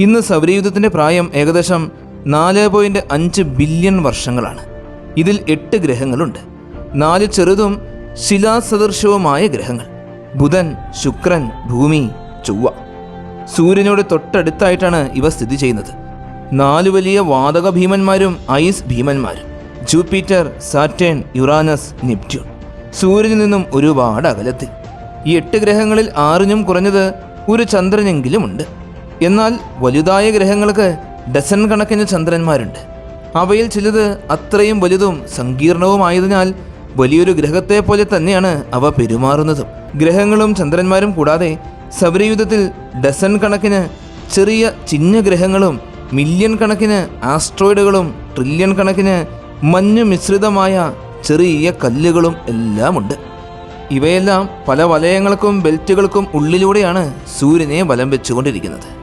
ഇന്ന് സൗരയുദ്ധത്തിന്റെ പ്രായം ഏകദേശം നാല് പോയിന്റ് അഞ്ച് ബില്യൺ വർഷങ്ങളാണ്. ഇതിൽ എട്ട് ഗ്രഹങ്ങളുണ്ട്. നാല് ചെറുതും ശിലാസദൃശവുമായ ഗ്രഹങ്ങൾ. ബുധൻ ശുക്രൻ ഭൂമി ചൊവ്വ. സൂര്യനോട് തൊട്ടടുത്തായിട്ടാണ് ഇവ സ്ഥിതി ചെയ്യുന്നത്. നാല് വലിയ വാതക ഭീമന്മാരും ice ഭീമന്മാരും. Jupiter Saturn Uranus Neptune. സൂര്യനിൽ നിന്നും ഒരുപാട് അകലത്തിൽ. ഈ എട്ട് ഗ്രഹങ്ങളിൽ ആറിനും കുറഞ്ഞത് ഒരു ചന്ദ്രനെങ്കിലുമുണ്ട് എന്നാൽ വലുതായ ഗ്രഹങ്ങൾക്ക് ഡസൺ കണക്കിന് ചന്ദ്രന്മാരുണ്ട്. അവയിൽ ചിലത് അത്രയും വലുതും സങ്കീർണവുമായതിനാൽ വലിയൊരു ഗ്രഹത്തെ പോലെ തന്നെയാണ് അവ പെരുമാറുന്നതും. ഗ്രഹങ്ങളും ചന്ദ്രന്മാരും കൂടാതെ സൗരയുദ്ധത്തിൽ ഡസൺ കണക്കിന് ചെറിയ ചിഹ്ന ഗ്രഹങ്ങളും മില്യൺ കണക്കിന് ആസ്ട്രോയിഡുകളും ട്രില്യൺ കണക്കിന് മഞ്ഞു മിശ്രിതമായ ചെറിയ കല്ലുകളും എല്ലാമുണ്ട്. ഇവയെല്ലാം പല വലയങ്ങൾക്കും ബെൽറ്റുകൾക്കും ഉള്ളിലൂടെയാണ് സൂര്യനെ വലം വെച്ചുകൊണ്ടിരിക്കുന്നത്.